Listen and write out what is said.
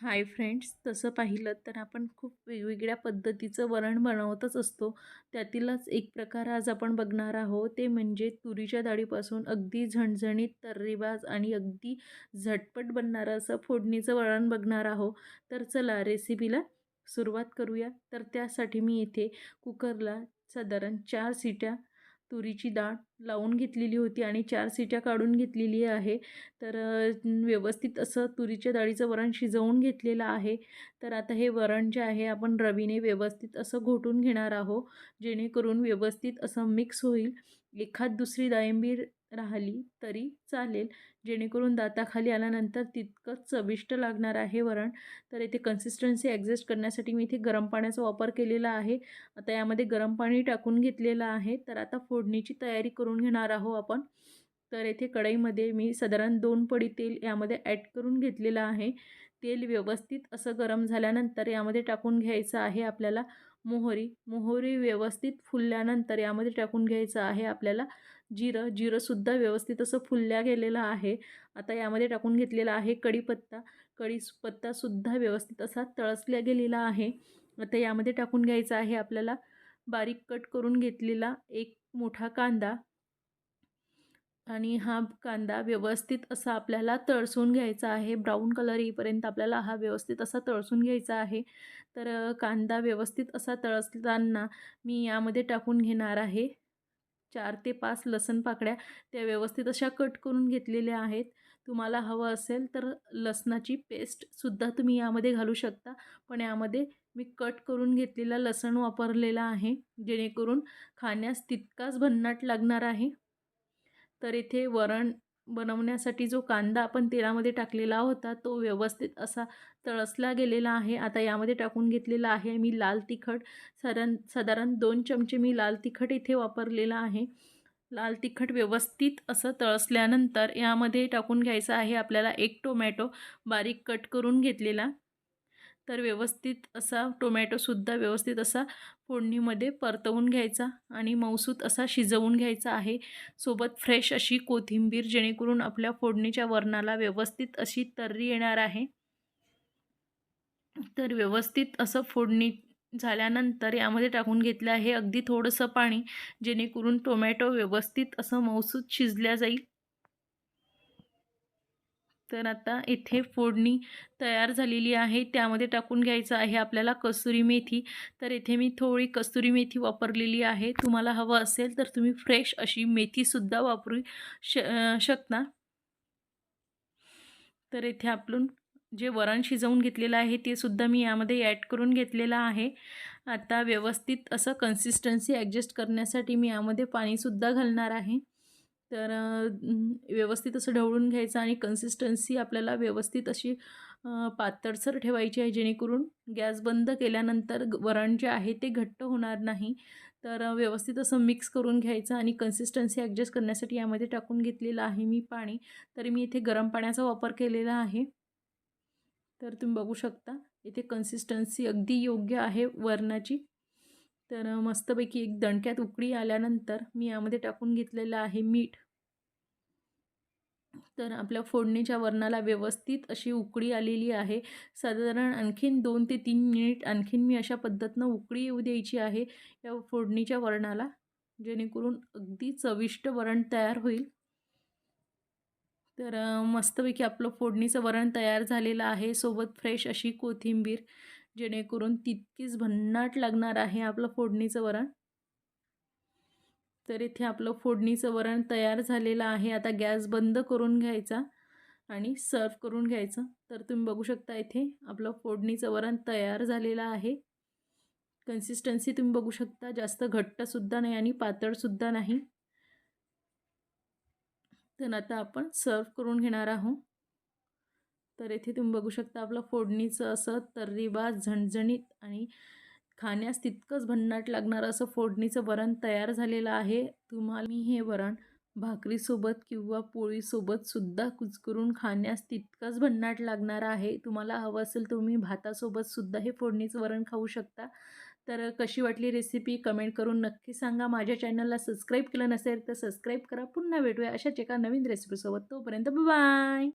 Hi friends तसं पाहिलं तर आपण खूप वेगवेगळ्या पद्धतीचं वरण बनवतच असतो. त्यातीलच एक प्रकार आज आपण बघणार आहोत. ते म्हणजे तुरीच्या डाळीपासून अगदी झणझणीत तर्रीबाज आणि अगदी झटपट बनणारं असं फोडणीचं वरण बघणार आहोत. तर चला रेसिपीला सुरुवात करूया. तर त्यासाठी मी इथे कुकरला साधारण चार सिट्या तुरीची डाळ लावून घेतलेली होती आणि चार सिट्या काढून घेतलेली आहे. तर व्यवस्थित असं तुरीच्या डाळीचं वरण शिजवून घेतलेलं आहे. तर आता हे वरण जे आहे आपण रवीने व्यवस्थित असं घोटून घेणार आहोत जेणेकरून व्यवस्थित असं मिक्स होईल. एखाद दुसरी दायंबीर राहिली तरी चालेल. जेणेकरून दाताखाली आल्यानंतर तितकंच चविष्ट लागणार आहे वरण. तर इथे कन्सिस्टन्सी ॲडजस्ट करण्यासाठी मी इथे गरम पाण्याचा वापर केलेला आहे. आता यामध्ये गरम पाणी टाकून घेतलेलं आहे. तर आता फोडणीची तयारी करून घेणार आहोत आपण. तर येथे कढईमध्ये मी साधारण दोन पडी तेल यामध्ये ॲड करून घेतलेलं आहे. तेल व्यवस्थित असं गरम झाल्यानंतर यामध्ये टाकून घ्यायचं आहे आपल्याला. मोहरी मोहरी व्यवस्थित फुलल्यानंतर यामध्ये टाकून घ्यायचं आहे आपल्याला जिरं. जिरंसुद्धा व्यवस्थित असं फुलल्या गेलेलं आहे. आता यामध्ये टाकून घेतलेला आहे कढीपत्ता. कढीपत्तासुद्धा व्यवस्थित असा तळसल्या गेलेला आहे. आता यामध्ये टाकून घ्यायचा आहे आपल्याला बारीक कट करून घेतलेला एक मोठा कांदा. आणि हा कांदा व्यवस्थित असा आपल्याला तळसून घ्यायचा आहे. ब्राऊन कलर येईपर्यंत आपल्याला हा व्यवस्थित असा तळसून घ्यायचा आहे. तर कांदा व्यवस्थित असा तळसताना मी यामध्ये टाकून घेणार आहे. चार ते पाच लसण पाकड्या त्या व्यवस्थित अशा कट करून घेतलेल्या आहेत. तुम्हाला हवं असेल तर लसणाची पेस्टसुद्धा तुम्ही यामध्ये घालू शकता. पण यामध्ये मी कट करून घेतलेला लसण वापरलेला आहे. जेणेकरून खाण्यास तितकाच भन्नाट लागणार आहे. तर इथे वरण बनवण्यासाठी जो कांदा आपण तेलामध्ये टाकलेला होता तो व्यवस्थित असा तळसला गेलेला आहे. आता यामध्ये टाकून घेतलेला आहे मी लाल तिखट. साधारण साधारण दोन चमचे मी लाल तिखट इथे वापरलेला आहे. लाल तिखट व्यवस्थित असं तळसल्यानंतर यामध्ये टाकून घ्यायचं आहे आपल्याला एक टोमॅटो बारीक कट करून घेतलेला. तर व्यवस्थित असा टोमॅटोसुद्धा व्यवस्थित असा फोडणीमध्ये परतवून घ्यायचा आणि मौसूत असा शिजवून घ्यायचा आहे. सोबत फ्रेश अशी कोथिंबीर जेणेकरून आपल्या फोडणीच्या वरणाला व्यवस्थित अशी तर्री येणार आहे. तर व्यवस्थित असं फोडणी झाल्यानंतर यामध्ये टाकून घेतलं आहे अगदी थोडंसं पाणी जेणेकरून टोमॅटो व्यवस्थित असं मौसूत शिजल्या जाईल. तर आता इथे फोडणी तयार झालेली आहे. त्यामध्ये टाकून घ्यायचं आहे आपल्याला कसुरी मेथी. तर इथे मी थोडी कसुरी मेथी वापरलेली आहे. तुम्हाला हवं असेल तर तुम्ही फ्रेश अशी मेथीसुद्धा वापरू श शकता. तर इथे आपण जे वरण शिजवून घेतलेलं आहे ते सुद्धा मी यामध्ये ॲड करून घेतलेलं आहे. आता व्यवस्थित असं कन्सिस्टन्सी ॲडजस्ट करण्यासाठी मी यामध्ये पाणीसुद्धा घालणार आहे. तर व्यवस्थित असं ढवळून घ्यायचं आणि कन्सिस्टन्सी आपल्याला व्यवस्थित अशी पातळसर ठेवायची आहे जेणेकरून गॅस बंद केल्यानंतर वरण जे आहे ते घट्ट होणार नाही. तर व्यवस्थित असं मिक्स करून घ्यायचं आणि कन्सिस्टन्सी ॲडजस्ट करण्यासाठी यामध्ये टाकून घेतलेलं आहे मी पाणी. तरी मी इथे गरम पाण्याचा वापर केलेला आहे. तर तुम्ही बघू शकता इथे कन्सिस्टन्सी अगदी योग्य आहे वरणाची. तर मस्तपैकी एक दणक्यात उकळी आल्यानंतर मी यामध्ये टाकून घेतलेलं आहे मीठ. तर आपल्या फोडणीच्या वरणाला व्यवस्थित अशी उकळी आलेली आहे. साधारण आणखीन दोन ते तीन मिनिट आणखीन मी अशा पद्धतीनं उकळी येऊ द्यायची आहे या फोडणीच्या वरणाला जेणेकरून अगदी चविष्ट वरण तयार होईल. तर मस्तपैकी आपलं फोडणीचं वरण तयार झालेलं आहे. सोबत फ्रेश अशी कोथिंबीर जेणेकरून तितकीच भन्नाट लागणार आहे आपलं फोडणीचं वरण. तर इथे आपलं फोडणीचं वरण तयार झालेलं आहे. आता गॅस बंद करून घ्यायचा आणि सर्व करून घ्यायचं. तर तुम्ही बघू शकता इथे आपलं फोडणीचं वरण तयार झालेलं आहे. कन्सिस्टन्सी तुम्ही बघू शकता. जास्त घट्टसुद्धा नाही आणि पातळसुद्धा नाही. तर आता आपण सर्व करून घेणार आहोत. तर येथे तुम्ही बघू शकता आपलं फोडणीचं असं तर्रीबाज झणझणीत आणि खाण्यास तितकंच भन्नाट लागणारं असं फोडणीचं वरण तयार झालेलं आहे. तुम्हाला मी हे वरण भाकरीसोबत किंवा पोळीसोबतसुद्धा कुचकरून खाण्यास तितकंच भन्नाट लागणार आहे. तुम्हाला हवं असेल तुम्ही भातासोबतसुद्धा हे फोडणीचं वरण खाऊ शकता. तर कशी वाटली रेसिपी कमेंट करून नक्की सांगा. माझ्या चॅनलला सबस्क्राईब केलं नसेल तर सबस्क्राईब करा. पुन्हा भेटूया अशाच एका नवीन रेसिपीसोबत तोपर्यंत बाय